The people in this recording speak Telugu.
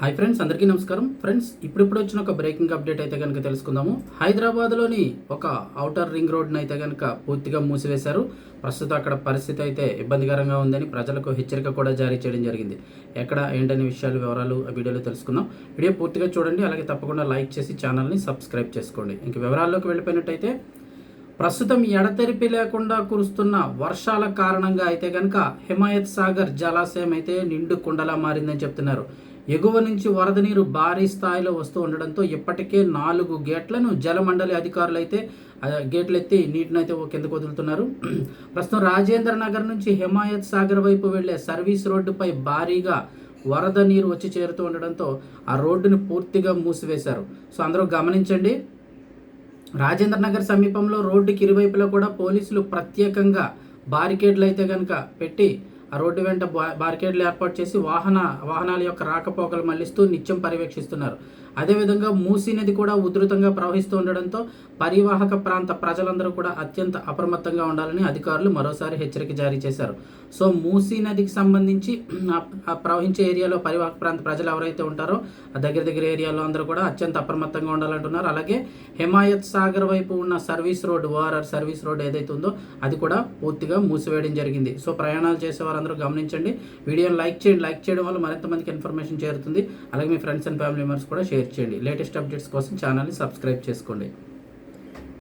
హాయ్ ఫ్రెండ్స్ అందరికీ నమస్కారం. ఫ్రెండ్స్ ఇప్పుడిప్పుడు వచ్చిన ఒక బ్రేకింగ్ అప్డేట్ అయితే కనుక తెలుసుకుందాము. హైదరాబాద్లోని ఒక ఔటర్ రింగ్ రోడ్ని అయితే కనుక పూర్తిగా మూసివేశారు. ప్రస్తుతం అక్కడ పరిస్థితి అయితే ఇబ్బందికరంగా ఉందని ప్రజలకు హెచ్చరిక కూడా జారీ చేయడం జరిగింది. ఎక్కడ ఏంటనే విషయాలు వివరాలు ఆ వీడియోలో తెలుసుకుందాం. వీడియో పూర్తిగా చూడండి అలాగే తప్పకుండా లైక్ చేసి ఛానల్ని సబ్స్క్రైబ్ చేసుకోండి. ఇంక వివరాల్లోకి వెళ్ళిపోయినట్టయితే ప్రస్తుతం ఎడతెరిపి లేకుండా కురుస్తున్న వర్షాల కారణంగా అయితే కనుక హిమాయత్ సాగర్ జలాశయం అయితే నిండు కుండలా మారిందని చెప్తున్నారు. ఎగువ నుంచి వరద నీరు భారీ స్థాయిలో వస్తూ ఉండడంతో ఇప్పటికే నాలుగు గేట్లను జలమండలి అధికారులు అయితే గేట్లు ఎత్తి నీటిని అయితే కిందకు వదులుతున్నారు. ప్రస్తుతం రాజేంద్ర నగర్ నుంచి హిమాయత్ సాగర్ వైపు వెళ్ళే సర్వీస్ రోడ్డుపై భారీగా వరద నీరు వచ్చి చేరుతూ ఉండడంతో ఆ రోడ్డును పూర్తిగా మూసివేశారు. సో అందరూ గమనించండి రాజేంద్ర నగర్ సమీపంలో రోడ్డుకి ఇరువైపులా కూడా పోలీసులు ప్రత్యేకంగా బారికేడ్లు అయితే కనుక పెట్టి ఆ రోడ్డు వెంట బార్కెట్లు ఏర్పాటు చేసి వాహన వాహనాల యొక్క రాకపోకలు మళ్ళిస్తూ నిత్యం పర్యవేక్షిస్తున్నారు. అదేవిధంగా మూసీ నది కూడా ఉధృతంగా ప్రవహిస్తూ ఉండడంతో పరివాహక ప్రాంత ప్రజలందరూ కూడా అత్యంత అప్రమత్తంగా ఉండాలని అధికారులు మరోసారి హెచ్చరిక జారీ చేశారు. సో మూసీ నదికి సంబంధించి ప్రవహించే ఏరియాలో పరివాహక ప్రాంత ప్రజలు ఎవరైతే ఉంటారో ఆ దగ్గర దగ్గర ఏరియాలో అందరూ కూడా అత్యంత అప్రమత్తంగా ఉండాలంటున్నారు. అలాగే హిమాయత్ సాగర్ వైపు ఉన్న service road ORR service road ఏదైతే ఉందో అది కూడా పూర్తిగా మూసివేయడం జరిగింది. సో ప్రయాణాలు చేసే వారందరూ గమనించండి. వీడియోని లైక్ చేయండి. లైక్ చేయడం వల్ల మరింత మందికి ఇన్ఫర్మేషన్ చేరుతుంది. అలాగే మీ ఫ్రెండ్స్ అండ్ ఫ్యామిలీ మెంబర్స్ కూడా షేర్ చేయండి. లేటెస్ట్ అప్డేట్స్ కోసం ఛానల్ని సబ్స్క్రైబ్ చేసుకోండి.